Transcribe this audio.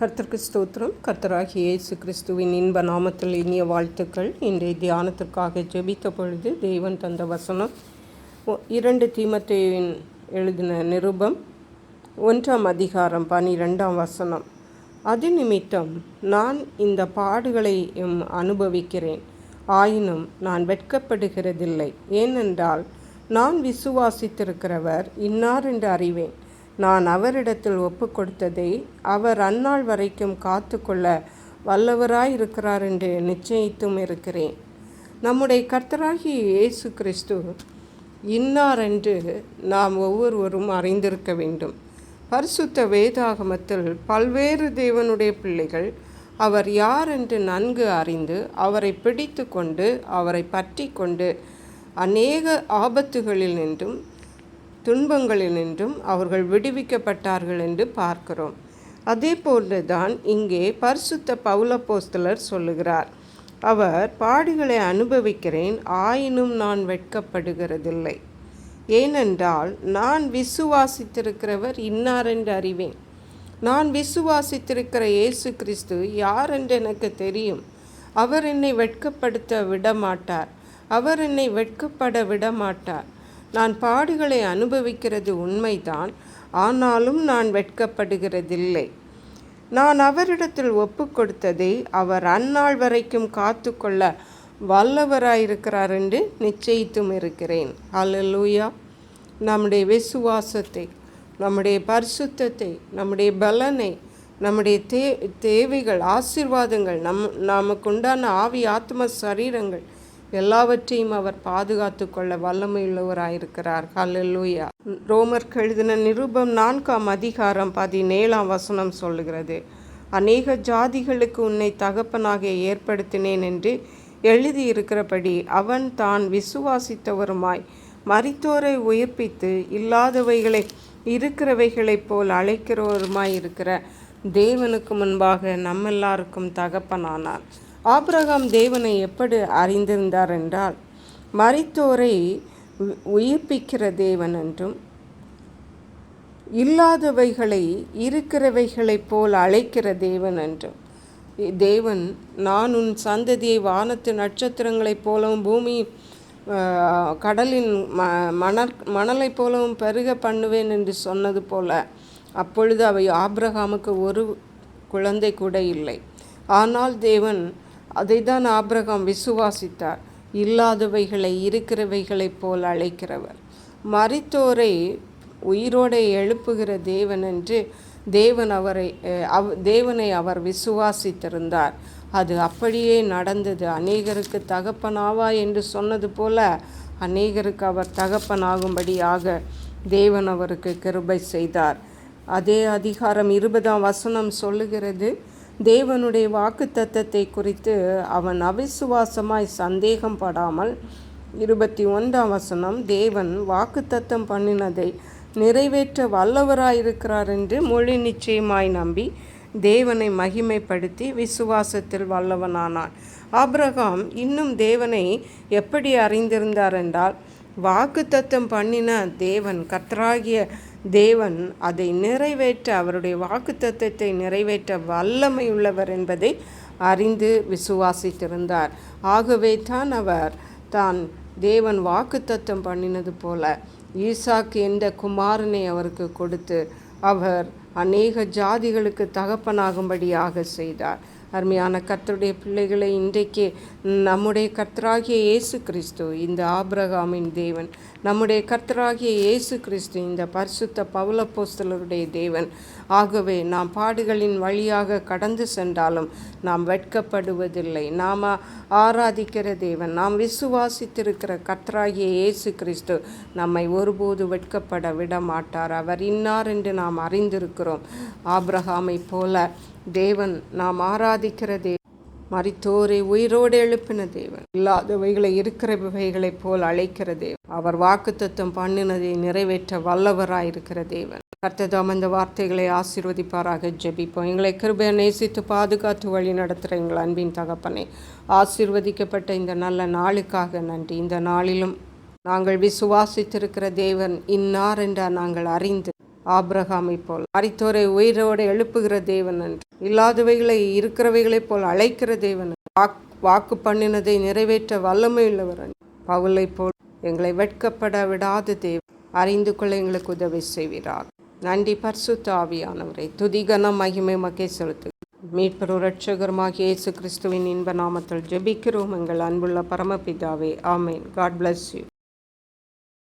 கர்த்தருக்கு ஸ்தோத்திரம். கர்த்தராகி இயேசு கிறிஸ்துவின் இன்ப நாமத்தில் இனிய வாழ்த்துக்கள். இன்றைய தியானத்திற்காக ஜெபித்த பொழுது தெய்வன் தந்த வசனம். ஒ- இரண்டு தீமத்தையின் எழுதின நிருபம் ஒன்றாம் அதிகாரம் பனிரெண்டாம் வசனம். அது நிமித்தம் நான் இந்த பாடுகளையும் அனுபவிக்கிறேன். ஆயினும் நான் வெட்கப்படுகிறதில்லை. ஏனென்றால் நான் விசுவாசித்திருக்கிறவர் இன்னார் என்று அறிவேன். நான் அவரிடத்தில் ஒப்பு கொடுத்ததை அவர் அந்நாள் வரைக்கும் காத்து கொள்ள வல்லவராயிருக்கிறார் என்று நிச்சயித்தும் இருக்கிறேன். நம்முடைய கர்த்தராகிய இயேசு கிறிஸ்து இன்னார் என்று நாம் ஒவ்வொருவரும் அறிந்திருக்க வேண்டும். பரிசுத்த வேதாகமத்தில் பல்வேறு தேவனுடைய பிள்ளைகள் அவர் யார் என்று நன்கு அறிந்து அவரை பிடித்து கொண்டு அவரை பற்றி கொண்டு அநேக ஆபத்துகளில் நின்றும் துன்பங்களினின்றும் அவர்கள் விடுவிக்கப்பட்டார்கள் என்று பார்க்கிறோம். அதே போன்றுதான் இங்கே பரிசுத்த பௌலப்போஸ்தலர் சொல்லுகிறார். அவர் பாடுகளை அனுபவிக்கிறேன் ஆயினும் நான் வெட்கப்படுகிறதில்லை. ஏனென்றால் நான் விசுவாசித்திருக்கிறவர் இன்னார் என்று அறிவேன். நான் விசுவாசித்திருக்கிற இயேசு கிறிஸ்து யார் என்று எனக்கு தெரியும். அவர் என்னை வெட்கப்படுத்த விடமாட்டார். அவர் என்னை வெட்கப்பட விடமாட்டார். நான் பாடுகளை அனுபவிக்கிறது உண்மைதான் ஆனாலும் நான் வெட்கப்படுகிறதில்லை. நான் அவரிடத்தில் ஒப்பு கொடுத்ததை அவர் அந்நாள் வரைக்கும் காத்துக்கொள்ள வல்லவராயிருக்கிறார் என்று நிச்சயித்தும் இருக்கிறேன். அல்லேலூயா. நம்முடைய விசுவாசத்தை நம்முடைய பரிசுத்தத்தை நம்முடைய பலனை நம்முடைய தே தேவைகள் ஆசீர்வாதங்கள் நம் நமக்கு உண்டான ஆவி ஆத்ம சரீரங்கள் எல்லாவற்றையும் அவர் பாதுகாத்து கொள்ள வல்லமையுள்ளவராயிருக்கிறார். ஹல்லூயா ரோமர் எழுதின நிருபம் நான்காம் அதிகாரம் பதினேழாம் வசனம் சொல்லுகிறது. அநேக ஜாதிகளுக்கு உன்னை தகப்பனாக ஏற்படுத்தினேன் என்று எழுதியிருக்கிறபடி அவன் தான் விசுவாசித்தவருமாய் மறித்தோரை உயிர்ப்பித்து இல்லாதவைகளை இருக்கிறவைகளைப் போல் அழைக்கிறவருமாய் இருக்கிற தேவனுக்கு முன்பாக நம்மெல்லாருக்கும் தகப்பனானார் ஆபிரகாம் தேவனை எப்படி அறிந்திருந்தார் என்றால் மறைத்தோரை உ- உயிர்ப்பிக்கிற தேவன் என்றும் இல்லாதவைகளை இருக்கிறவைகளைப் போல் அழைக்கிற தேவன் என்றும். தேவன் நான் உன் சந்ததியை வானத்து நட்சத்திரங்களைப் போலவும் பூமி கடலின் ம மணற் மணலைப் போலவும் பெருக பண்ணுவேன் என்று சொன்னது போல அப்பொழுது அவை ஆப்ரகாமுக்கு ஒரு குழந்தை கூட இல்லை. ஆனால் தேவன் அதை தான் ஆபிரகாம் விசுவாசித்தார். இல்லாதவைகளை இருக்கிறவைகளைப் போல் அழைக்கிறவர். மறித்தோரை உயிரோடு எழுப்புகிற தேவன் என்று தேவன் அவரை அவ் தேவனை அவர் விசுவாசித்திருந்தார். அது அப்படியே நடந்தது. அநேகருக்கு தகப்பனாவா என்று சொன்னது போல அநேகருக்கு அவர் தகப்பனாகும்படியாக தேவன் அவருக்கு கிருபை செய்தார். அதே அதிகாரம் இருபதாம் வசனம் சொல்லுகிறது. தேவனுடைய வாக்குத்தத்தத்தை குறித்து அவன் அவிசுவாசமாய் சந்தேகம் படாமல் இருபத்தி ஒன்றாம் வசனம் தேவன் வாக்குத்தத்தம் பண்ணினதை நிறைவேற்ற வல்லவராயிருக்கிறார் என்று மொழி நிச்சயமாய் நம்பி தேவனை மகிமைப்படுத்தி விசுவாசத்தில் வல்லவனானான். ஆப்ரகாம் இன்னும் தேவனை எப்படி அறிந்திருந்தார் என்றால் வாக்குத்தத்தம் பண்ணின தேவன் கர்த்தராகிய தேவன் அதை நிறைவேற்ற அவருடைய வாக்குத்தத்தத்தை நிறைவேற்ற வல்லமை உள்ளவர் என்பதை அறிந்து விசுவாசித்திருந்தார். ஆகவே தான் அவர் தான் தேவன் வாக்குத்தத்தம் பண்ணினது போல ஈசாக்கு என்ற குமாரனை அவருக்கு கொடுத்து அவர் அநேக ஜாதிகளுக்கு தகப்பனாகும்படியாக செய்தார். அருமையான கர்த்தருடைய பிள்ளைகளை இன்றைக்கு நம்முடைய கர்த்தராகிய இயேசு கிறிஸ்து இந்த ஆபிரகாமின் தேவன் நம்முடைய கர்த்தராகிய இயேசு கிறிஸ்து இந்த பரிசுத்த பவுலப்போஸ்தலருடைய தேவன். ஆகவே நாம் பாடுகளின் வழியாக கடந்து சென்றாலும் நாம் வெட்கப்படுவதில்லை. நாம் ஆராதிக்கிற தேவன் நாம் விசுவாசித்திருக்கிற கர்த்தராகிய இயேசு கிறிஸ்து நம்மை ஒருபோது வெட்கப்பட விட மாட்டார் அவர் இன்னார் என்று நாம் அறிந்திருக்கிறோம். ஆபிரகாமை போல தேவன் நாம் ஆராதிக்கிற தேவன். மறித்தோரை உயிரோடு எழுப்பின தேவன். இல்லாதவைகளை இருக்கிறவைகளைப் போல் அழைக்கிற தேவன். அவர் வாக்குத்தத்தம் பண்ணினதை நிறைவேற்ற வல்லவராயிருக்கிற தேவன். கர்த்ததாம் இந்த வார்த்தைகளை ஆசீர்வதிப்பாராக. ஜெபிப்போம். எங்களை கிருபையை நேசித்து பாதுகாத்து வழி நடத்துகிற எங்கள் அன்பின் தகப்பனை. ஆசீர்வதிக்கப்பட்ட இந்த நல்ல நாளுக்காக நன்றி. இந்த நாளிலும் நாங்கள் விசுவாசித்திருக்கிற தேவன் இன்னார் என்ற நாங்கள் அறிந்து ஆப்ரஹாமை போல். அறித்தோரை உயிரோடு எழுப்புகிற தேவன் என்று. இல்லாதவைகளை இருக்கிறவைகளைப் போல் அழைக்கிற தேவன் வாக் வாக்கு பண்ணினதை நிறைவேற்ற வல்லமை உள்ளவர் பவுலை போல் எங்களை வெட்கப்பட விடாத தேவன். அறிந்து கொள்ள எங்களுக்கு உதவி செய்வீராக. நன்றி பரிசுத்த ஆவியானவரை. துதிகன மகிமை மக்கே செலுத்து மீட்பர் ரட்சகருமாகிய இயேசு கிறிஸ்துவின் இன்ப நாமத்தில் ஜெபிக்கிறோம். எங்கள் அன்புள்ள பரமபிதாவே ஆமேன். God bless you